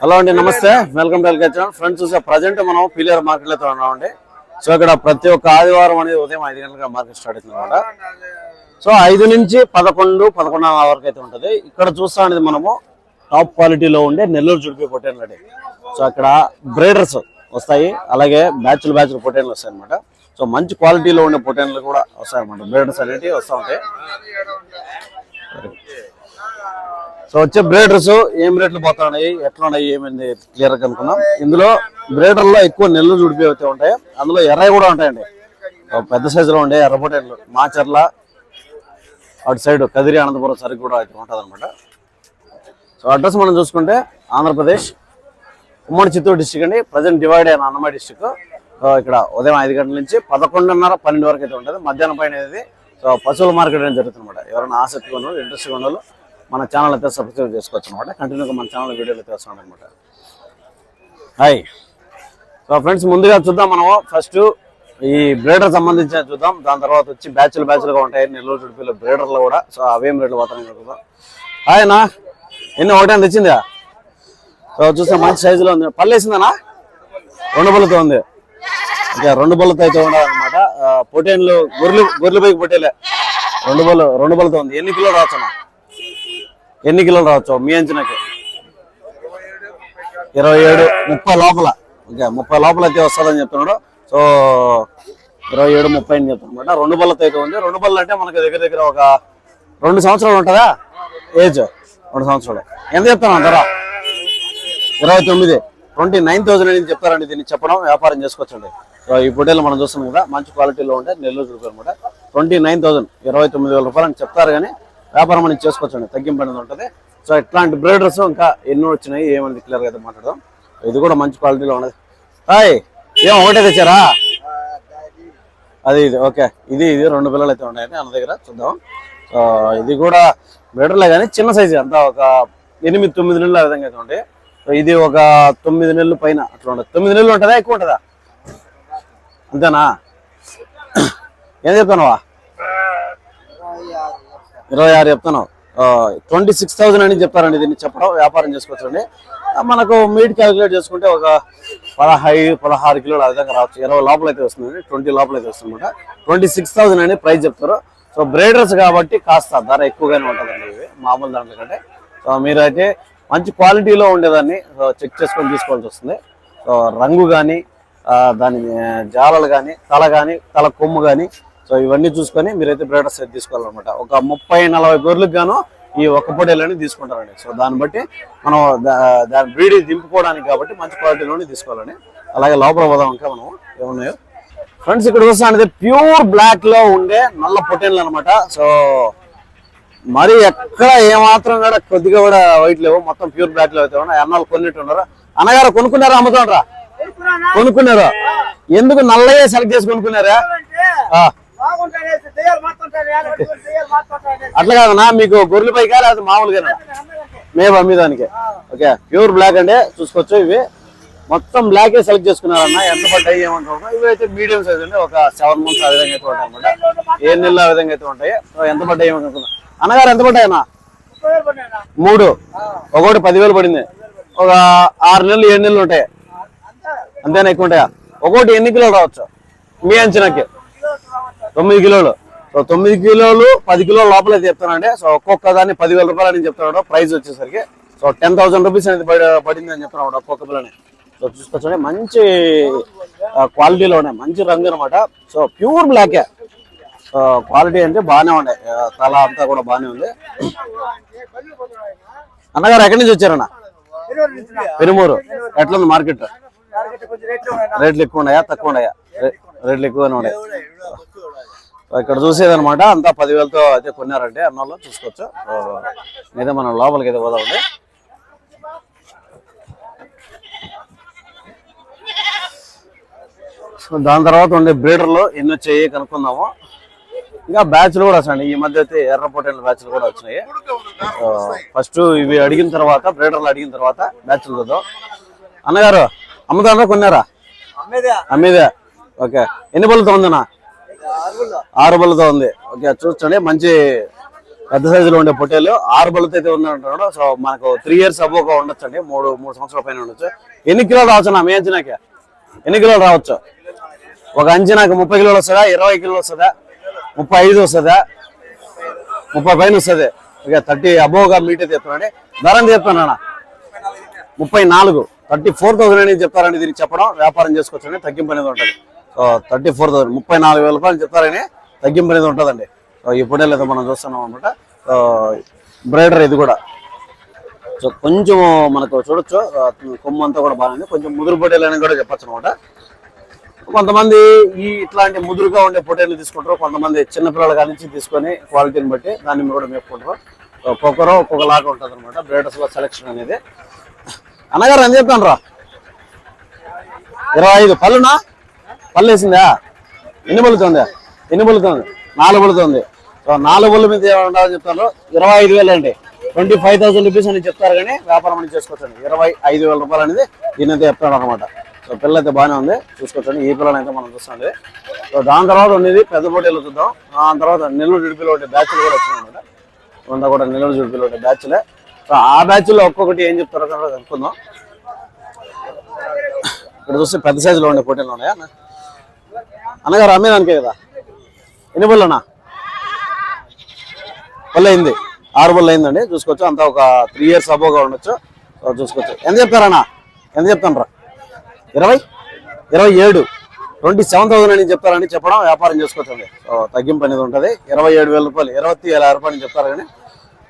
Hello అండి నమస్తే. Welcome to LK channel. Friends చూసే ప్రజెంట్ మనం పిల్లర్ మార్కెట్లో ఉన్నామండి సో ఇక్కడ ప్రతి ఒక్క ఆదివారం అనేది ఉదయం ఐదు గంటలకు మార్కెట్ స్టార్ట్ అవుతుంది అనమాట. సో ఐదు నుంచి పదకొండు పదకొండున్నర వరకు అయితే ఉంటుంది. ఇక్కడ చూస్తా అనేది మనము టాప్ క్వాలిటీలో ఉండే నెల్లూరు జుడిపి పొట్టేన్లు అండి. సో అక్కడ బ్రేడర్స్ వస్తాయి. అలాగే బ్యాచ్లు బ్యాచ్లు పొటేన్లు వస్తాయి అనమాట. సో మంచి క్వాలిటీలో ఉండే పొటేన్లు కూడా వస్తాయి అనమాట. బ్రేడర్స్ అనేవి వస్తూ ఉంటాయి. సో వచ్చే బ్రేడర్స్ ఏం రేట్లు పోతున్నాయి ఎట్లా ఉన్నాయి ఏమైంది క్లియర్ అనుకున్నాం ఇందులో బ్రేడర్లో ఎక్కువ నెల్లూరు జుడిపి అయితే ఉంటాయి. అందులో ఎర్రవి కూడా ఉంటాయండి. పెద్ద సైజులో ఉండే ఎర్ర మాచర్ల అటు సైడ్ కదిరి అనంతపురం సరికి కూడా అయితే ఉంటుంది అనమాట సో అడ్రస్ మనం చూసుకుంటే ఆంధ్రప్రదేశ్ ఉమ్మడి చిత్తూరు డిస్టిక్ అండి. ప్రజెంట్ డివైడ్ అయిన అన్నమయ్య డిస్టిక్ ఇక్కడ ఉదయం ఐదు గంటల నుంచి పదకొండున్నర పన్నెండు వరకు అయితే ఉంటుంది. మధ్యాహ్నం పైన అనేది సో పశువుల మార్కెట్ అనేది జరుగుతుంది అనమాట ఎవరైనా ఆసక్తి ఉన్న ఇంట్రెస్ట్గా ఉన్న మన ఛానల్ అయితే సబ్స్క్రైబ్ చేసుకోవచ్చు అనమాట కంటిన్యూగా మన ఛానల్ వీడియోలు అయితే అనమాట హాయ్ సో ఫ్రెండ్స్ ముందుగా చూద్దాం మనము. ఫస్ట్ ఈ బ్రేడర్ సంబంధించిన చూద్దాం. దాని తర్వాత వచ్చి బ్యాచ్లు బ్యాచ్లుగా ఉంటాయి. నెల్లూరు చుడిపిలో బ్రేడర్లు కూడా. సో అవేం రేట్లు పోతాయి చూద్దాం. హాయ్ అన్న. ఎన్ని? ఒకటే తెచ్చిందా? సో చూస్తే మంచి సైజులో ఉంది. పళ్ళు వేసిందనా రెండు బళ్ళతో ఉంది. ఇంకా రెండు బళ్ళతో అయితే ఉండాలన్నమాట. పొటేన్లు గొర్రెలు గొర్రెలు పైకి పొట్టేలే రెండు బళ్ళు రెండు బళ్ళతో ఉంది. ఎన్ని కిలోలు రావచ్చు అన్న ఎన్ని కిలోలు రావచ్చు? మీ అంచనాకి? ఇరవై ఏడు ముప్పై లోపల. ఓకే ముప్పై లోపల అయితే వస్తుందని చెప్తున్నాడు. సో ఇరవై ఏడు ముప్పై అని చెప్తున్నమాట రెండు బళ్ళతో అయితే ఉంది. రెండు బళ్ళు అంటే మనకి దగ్గర దగ్గర ఒక రెండు సంవత్సరాలు ఉంటుందా? ఏజ్ రెండు సంవత్సరాలు. ఎంత చెప్తాను ధర? ఇరవై తొమ్మిది. ట్వంటీ నైన్ థౌసండ్ అని చెప్తారండి దీన్ని చెప్పడం వ్యాపారం చేసుకోవచ్చండి. సో ఈ పొట్టేలు మనం చూస్తున్నాం కదా మంచి క్వాలిటీలో ఉంటాయి నెల్లూరు రూపాయలు అనమాట. ట్వంటీ నైన్ థౌసండ్ ఇరవై తొమ్మిది వేల రూపాయలు అని చెప్తారు కానీ వ్యాపారం మనం చేసుకోవచ్చండి. తగ్గింపు అనేది ఉంటుంది. సో ఇట్లాంటి బ్రేడర్స్ ఇంకా ఎన్నో వచ్చినాయి. ఏమని క్లియర్గా అయితే మాట్లాడదాం. ఇది కూడా మంచి క్వాలిటీలో ఉన్నది. హాయ్! ఏం ఒకటే తెచ్చారా? అది ఇది ఓకే. ఇది ఇది రెండు పిల్లలు అయితే ఉన్నాయని అన్న దగ్గర. చూద్దాం. సో ఇది కూడా బ్రేడర్లే కానీ చిన్న సైజు అంతా ఒక ఎనిమిది తొమ్మిది నెలలు ఆ విధంగా అయితే ఉంటాయి సో ఇది ఒక తొమ్మిది నెలలు పైన అట్లా ఉంటుంది. తొమ్మిది నెలలు ఉంటుందా? ఎక్కువ ఉంటుందా? అంతేనా? ఏం చెప్తానవా ఇరవై ఆరు చెప్తాను ట్వంటీ సిక్స్ థౌసండ్ అని చెప్పారండి దీన్ని చెప్పడం వ్యాపారం చేసుకోవచ్చండి. మనకు మీట్ క్యాలిక్యులేట్ చేసుకుంటే ఒక పదహైదు పదహారు కిలోలు ఆ విధంగా రావచ్చు. ఇరవై లోపల అయితే వస్తుందండి ట్వంటీ లోపల అయితే వస్తుంది అనమాట ట్వంటీ సిక్స్ థౌసండ్ అని ప్రైస్ చెప్తారు. సో బ్రేడర్స్ కాబట్టి కాస్త ధర ఎక్కువగానే ఉంటుందండి ఇవి మామూలు దాంట్లో కంటే. సో మీరైతే మంచి క్వాలిటీలో ఉండేదాన్ని చెక్ చేసుకొని తీసుకోవాల్సి వస్తుంది. సో రంగు కానీ దాని జాలలు కానీ తల కానీ తల కొమ్ము కానీ సో ఇవన్నీ చూసుకొని మీరైతే బ్రేడర్స్ అయితే తీసుకోవాలన్నమాట. ఒక ముప్పై నలభై గొర్రెలకు గాను ఈ ఒక్క పొడేలని తీసుకుంటారండి. సో దాన్ని బట్టి మనం దాని బ్రీడ్ దింపుకోవడానికి కాబట్టి మంచి క్వాలిటీలోనే తీసుకోవాలని అలాగే లోపల పోదాం ఇంకా మనం. ఏమున్నాయో? ఫ్రెండ్స్ ఇక్కడ చూస్తానంటే ప్యూర్ బ్లాక్లో ఉండే నల్ల పొటేన్లు అనమాట సో మరి ఎక్కడ ఏమాత్రం కూడా కొద్దిగా కూడా వైట్ లేవు. మొత్తం ప్యూర్ బ్లాక్లో అయితే ఉన్నాయి. అన్నాలు కొన్నిట్టు ఉన్నారు? అన్నగారు కొనుక్కున్నారా అమ్ముతుండ్రా? కొనుక్కున్నారు? ఎందుకు నల్లగా సెలెక్ట్ చేసి కొనుక్కున్నారా? అట్లా కాదన్నా మీకు గొర్రెల పైకా లేకపోతే మామూలుగా మేము అమ్మేదానికి. ఓకే ప్యూర్ బ్లాక్ అంటే చూసుకోవచ్చు ఇవి. మొత్తం బ్లాక్ సెలెక్ట్ చేసుకున్నారన్న ఎంత పడ్డాయి ఏమంటారు? ఇవి అయితే మీడియం సైజ్ అండి ఒక సెవెన్ మంత్స్ ఆ విధంగా అయితే ఉంటాయి అనమాట ఏ నెలలు ఆ విధంగా అయితే ఉంటాయి. సో ఎంత పడ్డాయి ఏమనుకున్నా అన్నగారు ఎంత పడ్డాయి అన్న మూడు. ఒకటి పదివేలు పడింది. ఒక ఆరు నెలలు ఏడు నెలలు ఉంటాయి. అంతేనా ఎక్కువ ఉంటాయా? ఒకటి ఎన్ని కిలోలు రావచ్చు? మీ అంచనాకి. తొమ్మిది కిలోలు. సో తొమ్మిది కిలోలు పది కిలోల లోపల అయితే చెప్తానండి సో ఒక్కొక్క దాన్ని పదివేల రూపాయలు అని చెప్తున్నాడు ప్రైస్ వచ్చేసరికి. సో టెన్ థౌసండ్ రూపీస్ అనేది పడి- పడింది అని చెప్తున్నాడు ఒక్కొక్క పిల్లని సో చూసుకోవచ్చండి మంచి క్వాలిటీలో ఉన్నాయి. మంచి రంగు అనమాట సో ప్యూర్ బ్లాకే. సో క్వాలిటీ అంటే బాగానే ఉన్నాయి తల అంతా కూడా బాగానే ఉంది. అన్నగారు ఎక్కడి నుంచి వచ్చారన్న? పెరుమూరు. ఎట్లుంది మార్కెట్? రేట్లు ఎక్కువ ఉన్నాయా? తక్కువ ఉన్నాయా? రేట్లు ఎక్కువనే ఉన్నాయి. ఇక్కడ చూసేదన్నమాట అంతా పదివేలతో అయితే కొన్నారంటే అన్నోళ్ళు చూసుకోవచ్చు. అయితే మనం లోపలికి అయితే పోదామండి సో దాని తర్వాత ఉండే బ్రీడర్లు ఎన్ని వచ్చాయి కనుక్కుందాము. ఇంకా బ్యాచ్లు కూడా వస్తాయండి ఈ మధ్య అయితే ఎర్ర పొట్టేళ్ళ బ్యాచ్లు కూడా వచ్చినాయి. ఫస్ట్ ఇవి అడిగిన తర్వాత బ్రీడర్లు అడిగిన తర్వాత బ్యాచ్లు చూద్దాం. అన్నగారు అమ్ముతారా కొన్నారా? అమ్మేదే. ఓకే. ఎన్ని బళ్ళతో ఉందన్నా? ఆరు బళ్ళతో ఉంది. ఓకే చూడండి మంచి పెద్ద సైజులో ఉండే పొట్టేలు. ఆరు బళ్ళతో అయితే ఉందంటున్నాడు. సో మనకు త్రీ ఇయర్స్ అబోగా ఉండొచ్చు అండి మూడు మూడు సంవత్సరాల పైన ఉండొచ్చు. ఎన్ని కిలోలు రావచ్చు నా మీ అంచనాకి? ఎన్ని కిలోలు రావచ్చు? ఒక అంచనాకి ముప్పై కిలోలు వస్తుందా? ఇరవై కిలోలు వస్తుందా? ముప్పై ఐదు వస్తుందా? ముప్పై పైన వస్తుంది. ఇక థర్టీ అబోవ్గా మీట్ అయితే చెప్తున్నాండి. ధర ఎంత ముప్పై నాలుగు. థర్టీ ఫోర్ థౌసండ్ అనేది చెప్తారని దీనికి చెప్పడం. వ్యాపారం చేసుకోవచ్చండి. తగ్గింపు అనేది ఉంటుంది. సో థర్టీ ఫోర్ థౌసండ్ ముప్పై నాలుగు వేల రూపాయలు చెప్తారని తగ్గింపు అనేది ఉంటుందండి. సో ఇప్పుడే లేదా మనం చూస్తున్నాం అనమాట సో బ్రైడర్ ఇది కూడా. సో కొంచెం మనకు చూడొచ్చు. కొమ్ము అంతా కూడా బాగుంది కొంచెం ముదురు పొట్టేలు అని కూడా చెప్పచ్చు అనమాట కొంతమంది ఈ ఇట్లాంటి ముదురుగా ఉండే పొట్టేలు తీసుకుంటారు. కొంతమంది చిన్నపిల్లల కాడి తీసుకొని క్వాలిటీని బట్టి దాన్ని కూడా మేపుకుంటారు. ఒక్కొక్కరు ఒక్కొక్కలాగా ఉంటుంది అనమాట బ్రైడర్స్లో సెలెక్షన్ అనేది. అన్నగారు అని చెప్పాను రా ఇరవై ఐదు పళ్ళునా? పళ్ళు వేసిందా? ఎన్ని పలుతుంది ఎన్ని పలుతుంది నాలుగు పలుతుంది సో నాలుగు పళ్ళు మీద ఏమన్నా చెప్తారు. ఇరవై ఐదు వేలు అండి. ట్వంటీ ఫైవ్ థౌసండ్ రూపీస్ అని చెప్తారు కానీ వ్యాపారం అని చేసుకోవచ్చండి. ఇరవై ఐదు వేల రూపాయలు అనేది దీని అయితే చెప్తాడు అనమాట సో పిల్ల అయితే బాగానే ఉంది. చూసుకోవచ్చండి. ఈ పిల్లని అయితే మనం చూస్తుంది సో దాని తర్వాత ఉండేది పెద్ద పోటీలు చూద్దాం. దాని తర్వాత నెల్లూరు జుడిపిలో ఉండే బ్యాచ్లు కూడా వచ్చినాయి అనమాట కూడా నెల్లూరు జుడిపిలో ఉండే బ్యాచ్లే. సో ఆ బ్యాచ్లో ఒక్కొక్కటి ఏం చెప్తారో కనుక కనుక్కుందాం. ఇక్కడ చూస్తే పెద్ద సైజులో ఉండే పోటీలు ఉన్నాయా? అన్నగారు అమ్మేదానికే కదా? ఎన్ని బళ్ళనా బళ్ళు అయింది ఆరు బళ్ళు అయిందండి చూసుకోవచ్చు. అంతా ఒక త్రీ ఇయర్స్ అబోగా ఉండొచ్చు. సో చూసుకోవచ్చు. ఎంత చెప్తారన్నా? ఎంత చెప్తానరా ఇరవై? ఇరవై ఏడు. ట్వంటీ సెవెన్ థౌసండ్ అని చెప్తారని చెప్పడం వ్యాపారం చేసుకోవచ్చండి. సో తగ్గింపు అనేది ఉంటుంది. ఇరవై ఏడు వేల రూపాయలు ఇరవై వేల రూపాయలు అని చెప్తారు కానీ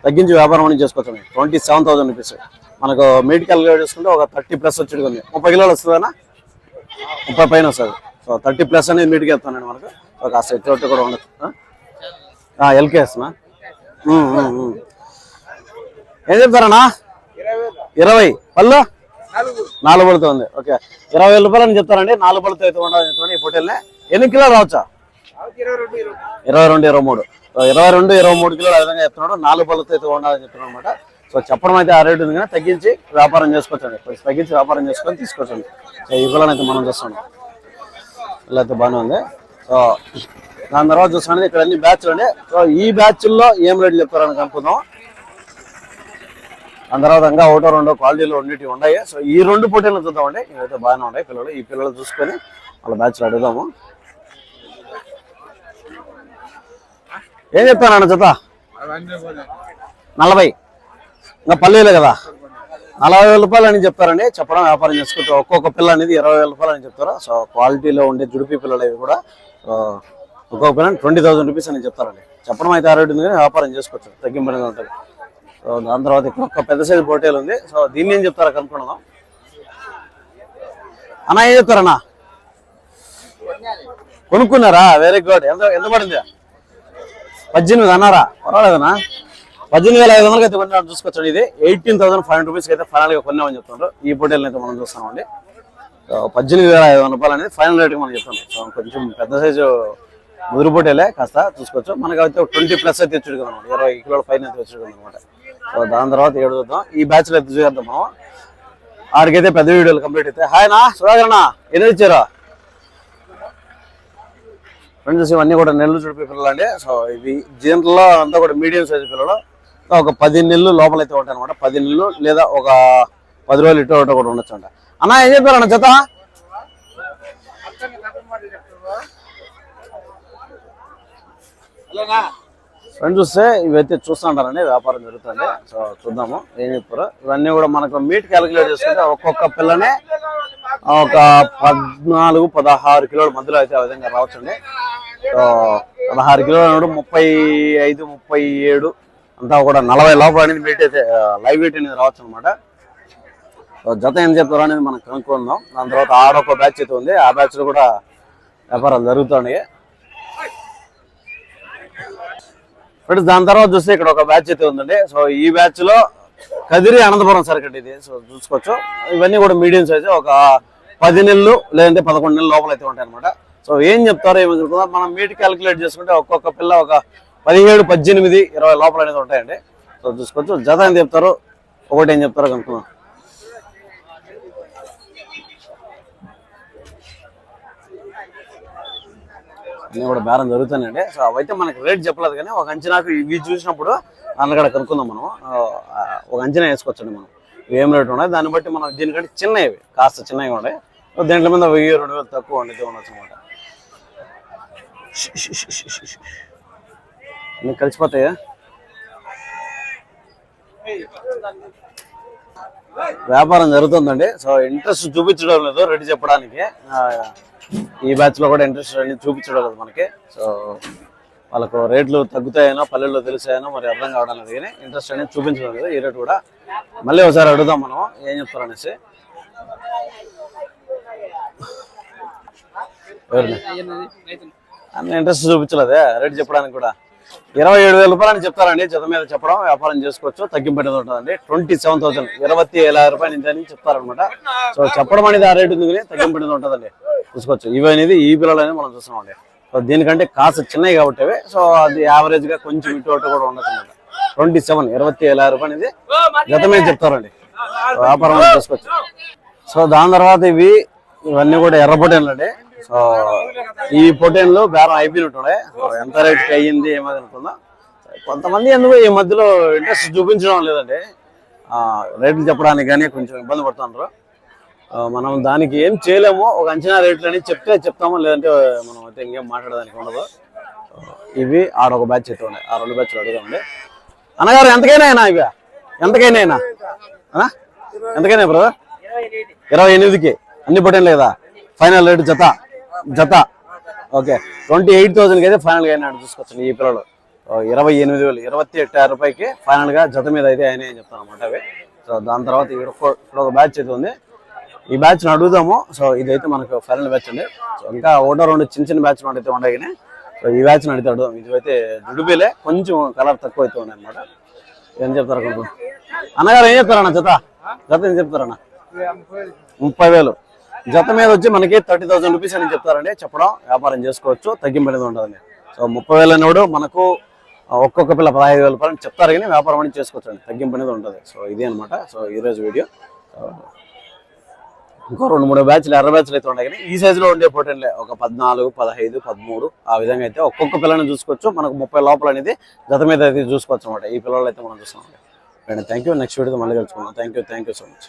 తగ్గించి వ్యాపారం అని చేసుకోవచ్చండి. Twenty seven thousand rupees. మనకు మీట్ క్యాలిక్యులేట్ చేసుకుంటే ఒక థర్టీ ప్లస్ వచ్చేది ఉంది. ముప్పై కిలోలు వస్తుందన్నా? ముప్పై పైన వస్తుంది. సో థర్టీ ప్లస్ అనేది మీటికి వెళ్తానండి మనకు. ఒక ఆ సెట్ కూడా ఉండదు. ఎల్కేఎస్నా ఏం చెప్తారన్నా? ఇరవై. పళ్ళు? నాలుగు పళ్ళతో ఉంది ఓకే. ఇరవై వేల రూపాయలు అని చెప్తారండి. నాలుగు పళ్ళతో అయితే ఉండాలని చెప్తాను ఈ పొట్టేల్ని. ఎన్ని కిలో రావచ్చా? ఇరవై రెండు ఇరవై మూడు. ఇరవై రెండు ఇరవై మూడు కిలోలు ఆ విధంగా చెప్తున్నాడు. నాలుగు పళ్ళతో అయితే ఉండాలని చెప్తున్నాడు అనమాట సో చెప్పడం అయితే ఆ రేటు ఉంది కానీ తగ్గించి వ్యాపారం చేసుకోవచ్చండి. తగ్గించి వ్యాపారం చేసుకొని తీసుకోవచ్చండి సో ఈ పిల్లని అయితే మనం చూస్తున్నాం. ఇలా అయితే బాగానే ఉంది. సో దాని తర్వాత చూసాను ఇక్కడ అన్ని బ్యాచ్లు అండి సో ఈ బ్యాచ్ల్లో ఏం రేట్లు చెప్తారని కనుక్కుందాం దాని తర్వాత ఇంకా ఒకటో రెండో క్వాలిటీలో రెండింటివి ఉన్నాయి. సో ఈ రెండు పోటీలు చూద్దామండి. ఇవైతే బాగానే ఉన్నాయి పిల్లలు. ఈ పిల్లలు చూసుకొని వాళ్ళ బ్యాచ్లు అడుగుదాము. ఏం చెప్తానన్న జత? నలభై. ఇంకా పల్లెలే కదా? నలభై వేల రూపాయలు అని చెప్తారండి చెప్పడం వ్యాపారం చేసుకుంటారు ఒక్కొక్క పిల్ల అనేది ఇరవై వేల రూపాయలు అని చెప్తారు. సో క్వాలిటీలో ఉండే జుడిపి పిల్లలు ఇవి కూడా ఒక్కొక్క పిల్ల ట్వంటీ థౌసండ్ రూపీస్ అని చెప్తారండి. చెప్పడం అయితే ఆరోగ్యం ఉంది కానీ వ్యాపారం చేసుకోవచ్చు. తగ్గింపు ఉంటుంది. సో దాని తర్వాత ఇక్కడ ఒక పెద్ద సైజు పోటీలు ఉంది. సో దీన్ని ఏం చెప్తారా కనుక్కున్నాం అన్న ఏం చెప్తారన్నా? కొనుక్కున్నారా? వెరీ గుడ్ ఎంత ఎంత పడింది? పద్దెనిమిది అన్నారా? పర్వాలేదన్నా. పద్దెనిమిది వేల ఐదు వందలకి అయితే కొన్నాడు. చూసుకోవచ్చు ఇది. ఎయిటీన్ థౌసండ్ ఫైవ్ హండ్రెడ్ రూపీస్కి అయితే ఫైనల్గా కొన్నామని చెప్తున్నారు ఈ పోటీలను అయితే మనం చూస్తామండి. పద్దెనిమిది వేల ఐదు వందల రూపాయలు అనేది ఫైనల్ రేట్కి మనం చెప్తున్నాం సో కొంచెం పెద్ద సైజు ముదురు పోటీలే కాస్త చూసుకోవచ్చు. మనకి అయితే ట్వంటీ ప్లస్ అయితే తెచ్చుడు కదా ఇరవై కిలోల పైన అయితే తెచ్చుడు అనమాట సో దాని తర్వాత ఏడు చూద్దాం. ఈ బ్యాచ్లో అయితే చూద్దాం మనం. ఆడికైతే పెద్ద వీడియోలు కంప్లీట్ అయితే. హాయ్ నా సుధాకరణ ఎన్ని ఇచ్చారా? ఫ్రెండ్స్ ఇవన్నీ కూడా నెల్లు చుడిపి పిల్లలు అండి సో ఇవి దీంట్లో అంతా కూడా మీడియం సైజు పిల్లలు. ఒక పది నెలలు లోపల అయితే ఉంటాయి అనమాట పది నెలలు లేదా ఒక పది రోజులు ఇటు ఒకటి కూడా ఉండొచ్చు అంట. అన్న ఏం చెప్పారు అన్న జత? ఫ్రెండ్స్ చూస్తే ఇవైతే చూస్తుంటారండి వ్యాపారం జరుగుతుంది. సో చూద్దాము ఏం చెప్పారు. ఇవన్నీ కూడా మనకు మీట్ క్యాలిక్యులేట్ చేసుకుంటే ఒక్కొక్క పిల్లనే ఒక పద్నాలుగు పదహారు కిలోల మధ్యలో అయితే ఆ విధంగా రావచ్చండి. సో పదహారు కిలోల ముప్పై ఐదు ముప్పై ఏడు అంతా కూడా నలభై లోపల అనేది వెయిట్ అయితే లైవ్ వెయిట్ అనేది రావచ్చు అనమాట జత ఏం చెప్తారో అనేది మనం కనుక్కుందాం. దాని తర్వాత ఆడొక బ్యాచ్ అయితే ఉంది. ఆ బ్యాచ్లో కూడా వ్యాపారాలు జరుగుతున్నాయి. ఫ్రెండ్స్ దాని తర్వాత చూస్తే ఇక్కడ ఒక బ్యాచ్ అయితే ఉందండి. సో ఈ బ్యాచ్లో కదిరి అనంతపురం సర్కిట్ ఇది. సో చూసుకోవచ్చు. ఇవన్నీ కూడా మీడియం సైజ్ ఒక పది నెలలు లేదంటే పదకొండు నెలలు లోపల అయితే ఉంటాయి అనమాట సో ఏం చెప్తారో ఏమి మనం మీట్ క్యాలిక్యులేట్ చేసుకుంటే ఒక్కొక్క పిల్ల ఒక పదిహేడు పద్దెనిమిది ఇరవై లోపల అనేది ఉంటాయండి. సో చూసుకోవచ్చు. జత ఏం చెప్తారు ఒకటి ఏం చెప్తారో కనుక్కున్నాం అన్నీ కూడా బేరం జరుగుతానండి సో అవైతే మనకి రేట్ చెప్పలేదు కానీ ఒక అంచనాకు ఇవి చూసినప్పుడు అన్నగడ కనుక్కుందాం మనం ఒక అంచనా వేసుకోవచ్చండి మనం. ఏం రేట్ ఉన్నాయి? దాన్ని బట్టి మనం దీనికంటే చిన్నవి కాస్త చిన్నవి ఉన్నాయి. దీంట్లో మీద వెయ్యి రెండు వేలు తక్కువ ఉండేది ఉండొచ్చు అనమాట అన్నీ కలిసిపోతాయా? వ్యాపారం జరుగుతుందండి. సో ఇంట్రెస్ట్ చూపించడం లేదు రెడీ చెప్పడానికి. ఈ బ్యాచ్లో కూడా ఇంట్రెస్ట్ అనేది చూపించడం లేదు మనకి. సో వాళ్ళకు రేట్లు తగ్గుతాయనో పల్లెల్లో తెలిసాయనో మరి అర్థం కావడం లేదు కానీ ఇంట్రెస్ట్ అనేది చూపించడం లేదు. ఈ రేటు కూడా మళ్ళీ ఒకసారి అడుగుదాం మనం ఏం చెప్తారు అనేసి ఎవరిని? అన్న ఇంట్రెస్ట్ చూపించలేదే రేటు చెప్పడానికి కూడా. ఇరవై ఏడు వేల రూపాయలు అని చెప్తారండి. జత మీద చెప్పడం వ్యాపారం చేసుకోవచ్చు తగ్గింపు అనేది ఉంటుందండి. ట్వంటీ సెవెన్ థౌసండ్ ఇరవై ఏళ్ళ రూపాయలు నుంచి అని చెప్తారనమాట సో చెప్పడం అనేది ఆ రేటు ఉంది కానీ తగ్గింపు అనేది ఉంటుందండి. చూసుకోవచ్చు. ఇవి అనేది ఈ పిల్లలు అనేది మనం చూస్తున్నామండి. సో దీనికంటే కాస్త చిన్నవి కాబట్టి సో అది యావరేజ్గా కొంచెం ఇటు అటు కూడా ఉండొచ్చు అనమాట ట్వంటీ సెవెన్ ఇరవై ఏళ్ళ రూపాయలు అనేది జత మీద చెప్తారండి. వ్యాపారం అనేది చేసుకోవచ్చు. సో దాని తర్వాత ఇవి ఇవన్నీ కూడా ఎర్ర అండి సో ఈ పొటేన్లు బేరం అయిపోయినట్టున్నాయి ఎంత రేట్కి అయ్యింది ఏమని అనుకుందాం. కొంతమంది ఎందుకు ఈ మధ్యలో ఇంట్రెస్ట్ చూపించడం లేదండి. రేట్లు చెప్పడానికి కానీ కొంచెం ఇబ్బంది పడుతున్నారు. మనం దానికి ఏం చేయలేము. ఒక అంచనా రేట్లు అని చెప్తే చెప్తాము లేదంటే మనం అయితే ఇంకేం మాట్లాడడానికి ఉండదు. ఇవి ఆడొక బ్యాచ్ అయితే ఉన్నాయి ఆ రెండు బ్యాచ్లు అడుగుదామండి. అన్నగారు ఎంతకైనా అయినా ఇవి? ఎంతకైనా అయినా? ఎంతకైనా బ్రదర్ ఇరవై ఎనిమిదికి. అన్ని పొటేన్ లేదా ఫైనల్ రేటు జత? జత. ఓకే. ట్వంటీ ఎయిట్ థౌసండ్కి అయితే ఫైనల్గా అయినా చూసుకోవచ్చు ఈ పిల్లలు. ఇరవై ఎనిమిది వేలు ఇరవై ఎట్టు రూపాయకి ఫైనల్గా జత మీద అయితే ఆయన చెప్తాను అనమాట అవి. సో దాని తర్వాత ఇక్కడ ఒక- బ్యాచ్ అయితే ఉంది. ఈ బ్యాచ్ని అడుగుదాము. సో ఇదైతే మనకు ఫైనల్ బ్యాచ్ అండి. సో ఇంకా ఒకటో రెండు చిన్న చిన్న బ్యాచ్ అయితే ఉన్నాయి కానీ సో ఈ బ్యాచ్ అడిగితే అడుగుదాం. ఇది అయితే కొంచెం కలర్ తక్కువ అయితే ఉన్నాయి అనమాట ఏం చెప్తారు అనుకుంటున్నాను అన్నగారు ఏం చెప్తారన్న జత? జత ఏం చెప్తారన్న? ముప్పై వేలు. జత మీద వచ్చి మనకి థర్టీ థౌసండ్ రూపీస్ అని చెప్తారండి. చెప్పడం వ్యాపారం చేసుకోవచ్చు తగ్గింపు అనేది ఉండదండి. సో ముప్పై వేలు అనేవాడు మనకు ఒక్కొక్క పిల్ల పదహైదు వేల రూపాయలు చెప్తారు కానీ వ్యాపారం అనేది చేసుకోవచ్చు అండి తగ్గింపు అనేది ఉంటుంది సో ఇదే అనమాట సో ఈరోజు వీడియో. ఇంకో రెండు మూడు బ్యాచ్లు ఎర్ర బ్యాచ్లు అయితే ఉన్నాయి కానీ ఈ సైజులో ఉండే పోటీలే. ఒక పద్నాలుగు పదహైదు పదమూడు ఆ విధంగా అయితే ఒక్కొక్క పిల్లని చూసుకోవచ్చు. మనకు ముప్పై లోపల అనేది జత మీద అయితే చూసుకోవచ్చు అనమాట ఈ పిల్లలు అయితే మనం చూస్తున్నాం. థ్యాంక్ యూ నెక్స్ట్ వీడియో మళ్ళీ కలుసుకుందాం. Thank you thank you so much.